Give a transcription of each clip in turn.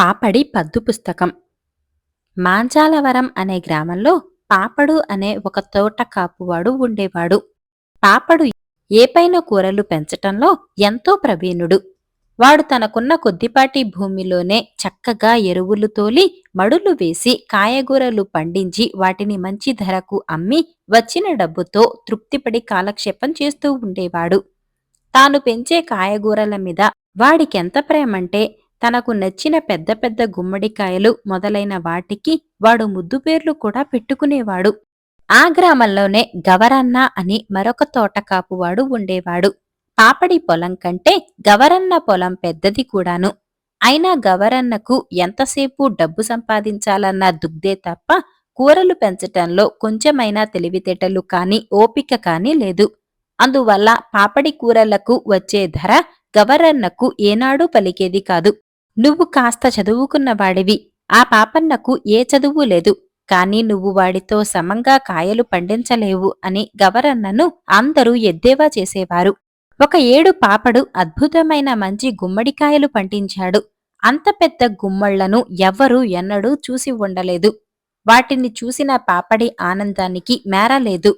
పాపడి పద్దు పుస్తకం. మాంచాలవరం అనే గ్రామంలో పాపడు అనే ఒక తోట కాపువాడు ఉండేవాడు. పాపడు ఏపైన కూరలు పెంచటంలో ఎంతో ప్రవీణుడు. వాడు తనకున్న కొద్దిపాటి భూమిలోనే చక్కగా ఎరువులు తోలి మడులు వేసి కాయగూరలు పండించి వాటిని మంచి ధరకు అమ్మి వచ్చిన డబ్బుతో తృప్తిపడి కాలక్షేపం చేస్తూ ఉండేవాడు. తాను పెంచే కాయగూరల మీద వాడికెంత ప్రేమంటే తనకు నచ్చిన పెద్ద పెద్ద గుమ్మడికాయలు మొదలైన వాటికి వాడు ముద్దు పేర్లు కూడా పెట్టుకునేవాడు. ఆ గ్రామంలోనే గవరన్న అని మరొక తోటకాపువాడు ఉండేవాడు. పాపడి పొలం కంటే గవరన్న పొలం పెద్దది కూడాను. అయినా గవరన్నకు ఎంతసేపు డబ్బు సంపాదించాలన్న దుగ్దే తప్ప కూరలు పెంచటంలో కొంచెమైనా తెలివితేటలు కాని ఓపిక కాని లేదు. అందువల్ల పాపడి కూరలకు వచ్చే ధర గవరన్నకు ఏనాడూ పలికేది కాదు. నువ్వు కాస్త చదువుకున్నవాడివి ఆ పాపన్నకు ఏ చదువు లేదు. కాని నువ్వు వాడితో సమంగా కాయలు పండించలేవు అని గవరన్నను అందరూ ఎద్దేవా చేసేవారు. ఒక ఏడు పాపడు అద్భుతమైన మంచి గుమ్మడికాయలు పండించాడు. అంత పెద్ద గుమ్మళ్ళను ఎవ్వరూ ఎన్నడూ చూసి ఉండలేదు. వాటిని చూసిన పాపడి ఆనందానికి మేరలేదు.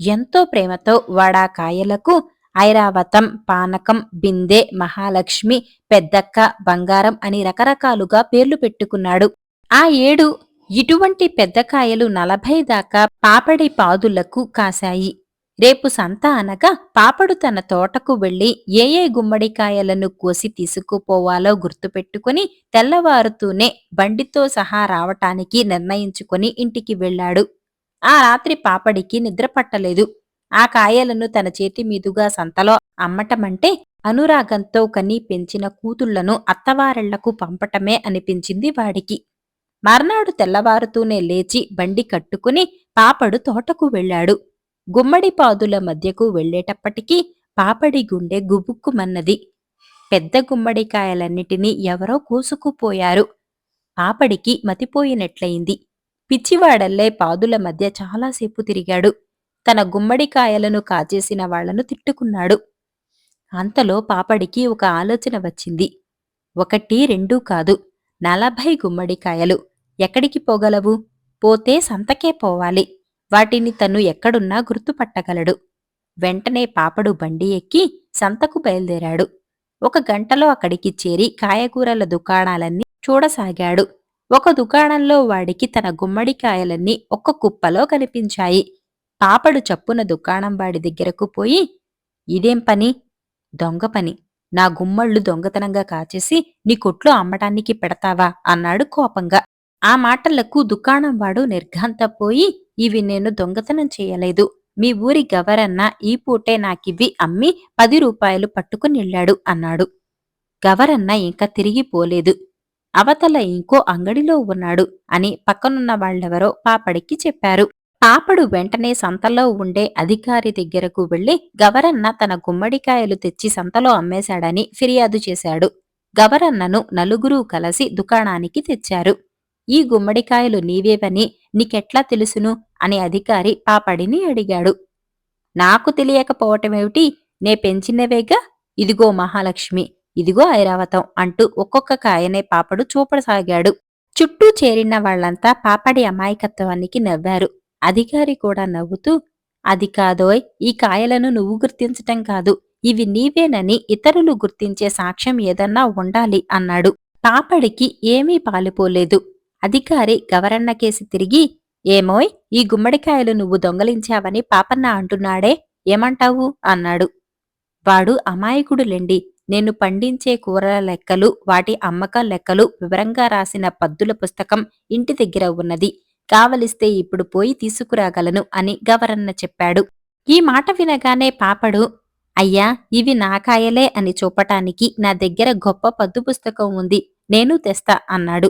ఎంతో ప్రేమతో వాడా కాయలకు ఐరావతం పానకం బిందె మహాలక్ష్మి పెద్దక్క బంగారం అని రకరకాలుగా పేర్లు పెట్టుకున్నాడు. ఆ ఏడు ఇటువంటి పెద్దకాయలు నలభై దాకా పాపడి పాదులకు కాశాయి. రేపు సంత అనగా పాపడు తన తోటకు వెళ్ళి ఏ ఏ గుమ్మడికాయలను కోసి తీసుకుపోవాలో గుర్తుపెట్టుకుని తెల్లవారుతూనే బండితో సహా రావటానికి నిర్ణయించుకుని ఇంటికి వెళ్ళాడు. ఆ రాత్రి పాపడికి నిద్ర పట్టలేదు. ఆ కాయలను తన చేతి మీదుగా సంతలో అమ్మటమంటే అనురాగంతో కని పెంచిన కూతుళ్ళను అత్తవారెళ్ళకు పంపటమే అనిపించింది వాడికి. మర్నాడు తెల్లవారుతూనే లేచి బండి కట్టుకుని పాపడు తోటకు వెళ్ళాడు. గుమ్మడి పాదుల మధ్యకు వెళ్ళేటప్పటికీ పాపడి గుండె గుబుక్కుమన్నది. పెద్ద గుమ్మడికాయలన్నిటినీ ఎవరో కూసుకుపోయారు. పాపడికి మతిపోయినట్లయింది. పిచ్చివాడల్లే పాదుల మధ్య చాలాసేపు తిరిగాడు. తన గుమ్మడికాయలను కాజేసిన వాళ్ళను తిట్టుకున్నాడు. అంతలో పాపడికి ఒక ఆలోచన వచ్చింది. ఒకటి రెండూ కాదు. నలభై గుమ్మడికాయలు ఎక్కడికి పోగలవు? పోతే సంతకే పోవాలి. వాటిని తను ఎక్కడున్నా గుర్తుపట్టగలడు. వెంటనే పాపడు బండి ఎక్కి సంతకు బయలుదేరాడు. ఒక గంటలో అక్కడికి చేరి కాయగూరల దుకాణాలన్నీ చూడసాగాడు. ఒక దుకాణంలో వాడికి తన గుమ్మడికాయలన్నీ ఒక్క కుప్పలో కనిపించాయి. పాపడు చప్పున దుకాణం వాడి దగ్గరకు పోయి ఇదేం పని? దొంగ పని. నా గుమ్మళ్ళు దొంగతనంగా కాచేసి నీ కొట్లో అమ్మటానికి పెడతావా? అన్నాడు కోపంగా. ఆ మాటలకు దుకాణం వాడు నిర్ఘాంతపోయి ఇవి నేను దొంగతనం చేయలేదు. మీ ఊరి గవరన్న ఈ పూటే నాకివి అమ్మి పది రూపాయలు పట్టుకునిళ్ళాడు అన్నాడు. గవరన్న ఇంకా తిరిగి పోలేదు. అవతల ఇంకో అంగడిలో ఉన్నాడు అని పక్కనున్న వాళ్ళెవరో పాపడికి చెప్పారు. పాపడు వెంటనే సంతలో ఉండే అధికారి దగ్గరకు వెళ్ళి గవరన్న తన గుమ్మడికాయలు తెచ్చి సంతలో అమ్మేశాడని ఫిర్యాదు చేశాడు. గవరన్నను నలుగురూ కలిసి దుకాణానికి తెచ్చారు. ఈ గుమ్మడికాయలు నీవేవని నీకెట్లా తెలుసును? అని అధికారి పాపడిని అడిగాడు. నాకు తెలియకపోవటమేమిటి? నే పెంచినవేగా? ఇదిగో మహాలక్ష్మి ఇదిగో ఐరావతం అంటూ ఒక్కొక్క కాయనే పాపడు చూపడసాగాడు చుట్టూ చేరిన వాళ్ళంతా పాపడి అమాయకత్వానికి నవ్వారు. అధికారి కూడా నవ్వుతూ అది కాదోయ్ ఈ కాయలను నువ్వు గుర్తించటం కాదు. ఇవి నీవేనని ఇతరులు గుర్తించే సాక్ష్యం ఏదన్నా ఉండాలి అన్నాడు. పాపడికి ఏమీ పాలుపోలేదు. అధికారి గవరన్న కేసి తిరిగి ఏమోయ్ ఈ గుమ్మడికాయలు నువ్వు దొంగలించావని పాపన్న అంటున్నాడే ఏమంటావు? అన్నాడు. వాడు అమాయకుడులెండి. నేను పండించే కూరల లెక్కలు వాటి అమ్మకం లెక్కలు వివరంగా రాసిన పద్దుల పుస్తకం ఇంటి దగ్గర ఉన్నది. కావలిస్తే ఇప్పుడు పోయి తీసుకురాగలను అని గవర్న చెప్పాడు. ఈ మాట వినగానే పాపడు అయ్యా ఇవి నా కాయలే అని చూపటానికి నా దగ్గర గొప్ప పద్దు పుస్తకం ఉంది నేను తెస్తా అన్నాడు.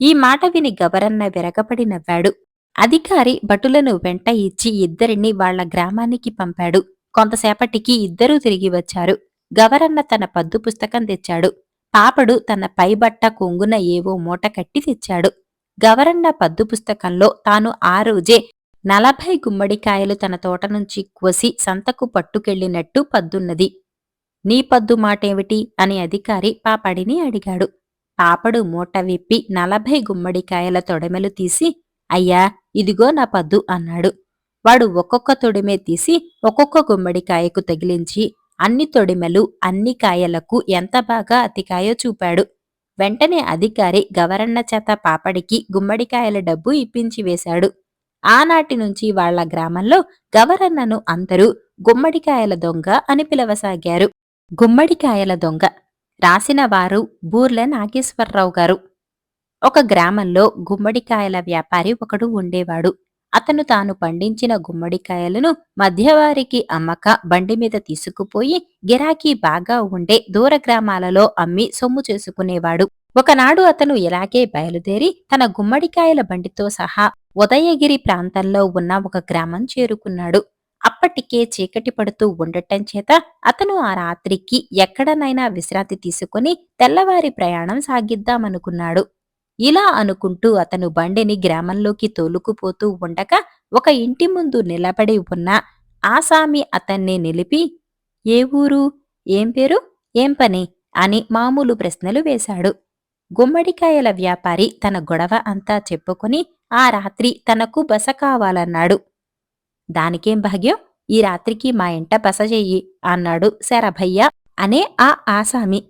ఈ మాట విని గవరన్న విరగపడి నవ్వాడు. అధికారి భటులను వెంట ఇచ్చి ఇద్దరిని వాళ్ళ గ్రామానికి పంపాడు. కొంతసేపటికి ఇద్దరూ తిరిగి వచ్చారు. గవరన్న తన పద్దు పుస్తకం తెచ్చాడు. పాపడు తన పైబట్ట కొంగున ఏవో మూట కట్టి తెచ్చాడు. గవరన్న పద్దు పుస్తకంలో తాను ఆ రోజే నలభై గుమ్మడికాయలు తన తోట నుంచి కోసి సంతకు పట్టుకెళ్ళినట్టు పద్దున్నది. నీ పద్దు మాటేమిటి? అని అధికారి పాపడిని అడిగాడు. పాపడు మూట విప్పి నలభై గుమ్మడికాయల తొడమెలు తీసి అయ్యా ఇదిగో నా పద్దు అన్నాడు. వాడు ఒక్కొక్క తొడిమే తీసి ఒక్కొక్క గుమ్మడికాయకు తగిలించి అన్ని తొడిమెలు అన్ని కాయలకు ఎంత బాగా అతికాయో చూపాడు. వెంటనే అధికారి గవరన్న చేత పాపడికి గుమ్మడికాయల డబ్బు ఇప్పించి వేశాడు. ఆనాటి నుంచి వాళ్ళ గ్రామంలో గవరన్నను అందరూ గుమ్మడికాయల దొంగ అని పిలవసాగారు. గుమ్మడికాయల దొంగ రాసిన వారు బూర్ల నాగేశ్వరరావు గారు. ఒక గ్రామంలో గుమ్మడికాయల వ్యాపారి ఒకడు ఉండేవాడు. అతను తాను పండించిన గుమ్మడికాయలను మధ్యవారికి అమ్మక బండి మీద తీసుకుపోయి గిరాకీ బాగా ఉండే దూర గ్రామాలలో అమ్మి సొమ్ము చేసుకునేవాడు. ఒకనాడు అతను ఇలాగే బయలుదేరి తన గుమ్మడికాయల బండితో సహా ఉదయగిరి ప్రాంతంలో ఉన్న ఒక గ్రామం చేరుకున్నాడు. అప్పటికే చీకటి పడుతూ ఉండటం చేత అతను ఆ రాత్రికి ఎక్కడనైనా విశ్రాంతి తీసుకుని తెల్లవారి ప్రయాణం సాగిద్దామనుకున్నాడు. ఇలా అనుకుంటూ అతను బండిని గ్రామంలోకి తోలుకుపోతూ ఉండగా ఒక ఇంటి ముందు నిలబడి ఉన్న ఆసామి అతన్ని నిలిపి ఏ ఊరు? ఏం పేరు? ఏం పని? అని మామూలు ప్రశ్నలు వేశాడు. గుమ్మడికాయల వ్యాపారి తన గొడవ అంతా చెప్పుకొని ఆ రాత్రి తనకు బస కావాలన్నాడు. దానికేం భాగ్యం? ఈ రాత్రికి మా ఇంట బస చెయ్యి అన్నాడు శరభయ్య అనే ఆ ఆసామి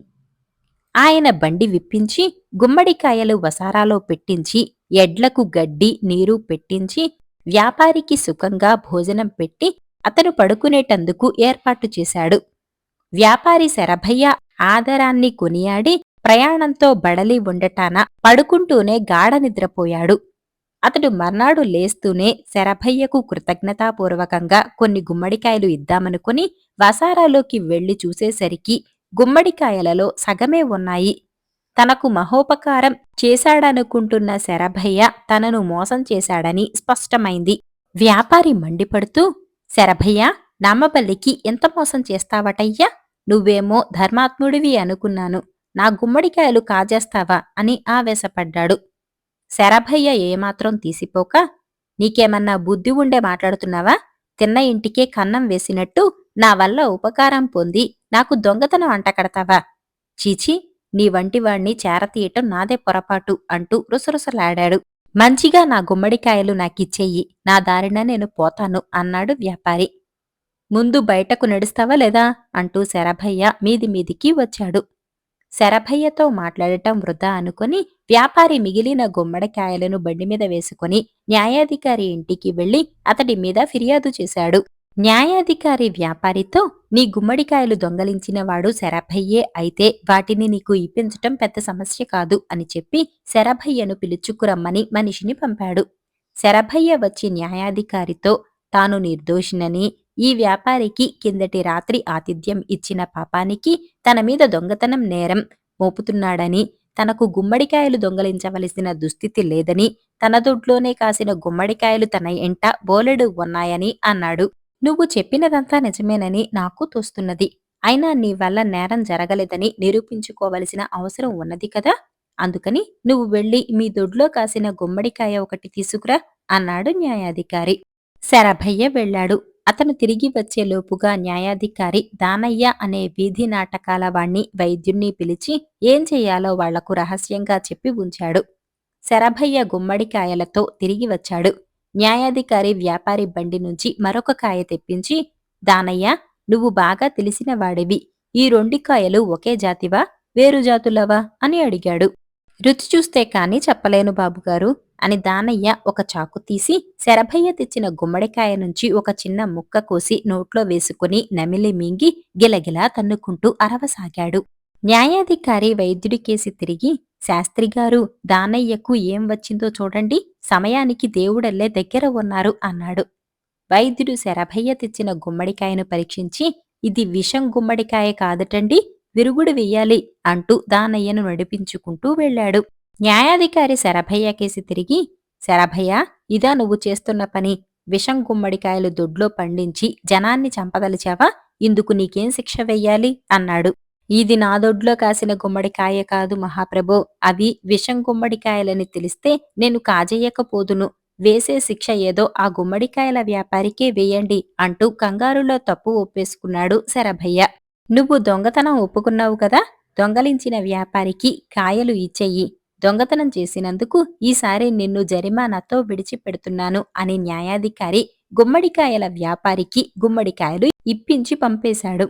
ఆయన బండి విప్పించి గుమ్మడికాయలు వసారాలో పెట్టించి ఎడ్లకు గడ్డి నీరు పెట్టించి వ్యాపారికి సుఖంగా భోజనం పెట్టి అతను పడుకునేటందుకు ఏర్పాటు చేశాడు. వ్యాపారి శరభయ్య ఆదరాన్ని కొనియాడి ప్రయాణంతో బడలి ఉండటాన పడుకుంటూనే గాఢ నిద్రపోయాడు. అతడు మర్నాడు లేస్తూనే శరభయ్యకు కృతజ్ఞతాపూర్వకంగా కొన్ని గుమ్మడికాయలు ఇద్దామనుకుని వసారాలోకి వెళ్ళి చూసేసరికి గుమ్మడికాయలలో సగమే ఉన్నాయి. తనకు మహోపకారం చేశాడనుకుంటున్న శరభయ్య తనను మోసం చేశాడని స్పష్టమైంది. వ్యాపారి మండిపడుతూ శరభయ్య నామపల్లికి ఎంత మోసం చేస్తావటయ్యా? నువ్వేమో ధర్మాత్ముడివి అనుకున్నాను. నా గుమ్మడికాయలు కాజేస్తావా? అని ఆవేశపడ్డాడు. శరభయ్య ఏమాత్రం తీసిపోక నీకేమన్నా బుద్ధి ఉండే మాట్లాడుతున్నావా? తిన్న ఇంటికే కన్నం వేసినట్టు నా వల్ల ఉపకారం పొంది నాకు దొంగతనం అంటకడతావా చీచి నీ వంటివాణ్ణి చేరతీయటం నాదే పొరపాటు అంటూ రుసరుసలాడాడు. మంచిగా నా గుమ్మడికాయలు నాకిచ్చేయి నా దారిన నేను పోతాను అన్నాడు వ్యాపారి. ముందు బయటకు నడుస్తావా లేదా? అంటూ శరభయ్య మీది మీదికి వచ్చాడు. శరభయ్యతో మాట్లాడటం వృధా అనుకుని వ్యాపారి మిగిలిన గుమ్మడికాయలను బండి మీద వేసుకుని న్యాయాధికారి ఇంటికి వెళ్ళి అతడి మీద ఫిర్యాదు చేశాడు. న్యాయాధికారి వ్యాపారితో నీ గుమ్మడికాయలు దొంగలించిన వాడు శరభయ్యే అయితే వాటిని నీకు ఇప్పించటం పెద్ద సమస్య కాదు అని చెప్పి శరభయ్యను పిలుచుకురమ్మని మనిషిని పంపాడు. శరభయ్య వచ్చి న్యాయాధికారితో తాను నిర్దోషినని ఈ వ్యాపారికి కిందటి రాత్రి ఆతిథ్యం ఇచ్చిన పాపానికి తన మీద దొంగతనం నేరం మోపుతున్నాడని తనకు గుమ్మడికాయలు దొంగలించవలసిన దుస్థితి లేదని తన దొడ్లోనే కాసిన గుమ్మడికాయలు తన ఎంట బోలెడు ఉన్నాయని అన్నాడు. నువ్వు చెప్పినదంతా నిజమేనని నాకు తోస్తున్నది. అయినా నీ వల్ల నేరం జరగలేదని నిరూపించుకోవలసిన అవసరం ఉన్నది కదా? అందుకని నువ్వు వెళ్ళి మీ దొడ్లో కాసిన గుమ్మడికాయ ఒకటి తీసుకురా అన్నాడు న్యాయాధికారి. శరభయ్య వెళ్ళాడు. అతను తిరిగి వచ్చేలోపుగా న్యాయాధికారి దానయ్య అనే వీధి నాటకాల వాణ్ణి వైద్యుణ్ణి పిలిచి ఏం చెయ్యాలో వాళ్ళకు రహస్యంగా చెప్పి ఉంచాడు. శరభయ్య గుమ్మడికాయలతో తిరిగి వచ్చాడు. న్యాయాధికారి వ్యాపారి బండి నుంచి మరొక కాయ తెప్పించి దానయ్య నువ్వు బాగా తెలిసిన వాడివి. ఈ రెండు కాయలు ఒకే జాతివా? వేరు జాతులవా? అని అడిగాడు. రుచి చూస్తే కాని చెప్పలేను బాబుగారు అని దానయ్య ఒక చాకు తీసి శరభయ్య తెచ్చిన గుమ్మడికాయ నుంచి ఒక చిన్న ముక్క కోసి నోట్లో వేసుకుని నమిలి మింగి గిలగిలా తన్నుకుంటూ అరవసాగాడు. న్యాయాధికారి వైద్యుడి కేసి తిరిగి శాస్త్రిగారు దానయ్యకు ఏం వచ్చిందో చూడండి సమయానికి దేవుడల్లే దగ్గర ఉన్నారు అన్నాడు. వైద్యుడు శరభయ్య తెచ్చిన గుమ్మడికాయను పరీక్షించి ఇది విషం గుమ్మడికాయ కాదటండి విరుగుడు వెయ్యాలి అంటూ దానయ్యను నడిపించుకుంటూ వెళ్ళాడు. న్యాయాధికారి శరభయ్య కేసి తిరిగి శరభయ్య ఇదా నువ్వు చేస్తున్న పని. విషం గుమ్మడికాయలు దొడ్లో పండించి జనాన్ని చంపదలిచావా? ఇందుకు నీకేం శిక్ష వెయ్యాలి? అన్నాడు. ఇది నా దొడ్లో కాసిన గుమ్మడికాయ కాదు మహాప్రభో. అవి విషం గుమ్మడికాయలని తెలిస్తే నేను కాజేయకపోదును. వేసే శిక్ష ఏదో ఆ గుమ్మడికాయల వ్యాపారికే వేయండి అంటూ కంగారులో తప్పు ఒప్పేసుకున్నాడు శరభయ్య. నువ్వు దొంగతనం ఒప్పుకున్నావు కదా? దొంగలించిన వ్యాపారికి కాయలు ఇచ్చేయి. దొంగతనం చేసినందుకు ఈసారి నిన్ను జరిమానాతో విడిచిపెడుతున్నాను అని న్యాయాధికారి గుమ్మడికాయల వ్యాపారికి గుమ్మడికాయలు ఇప్పించి పంపేశాడు.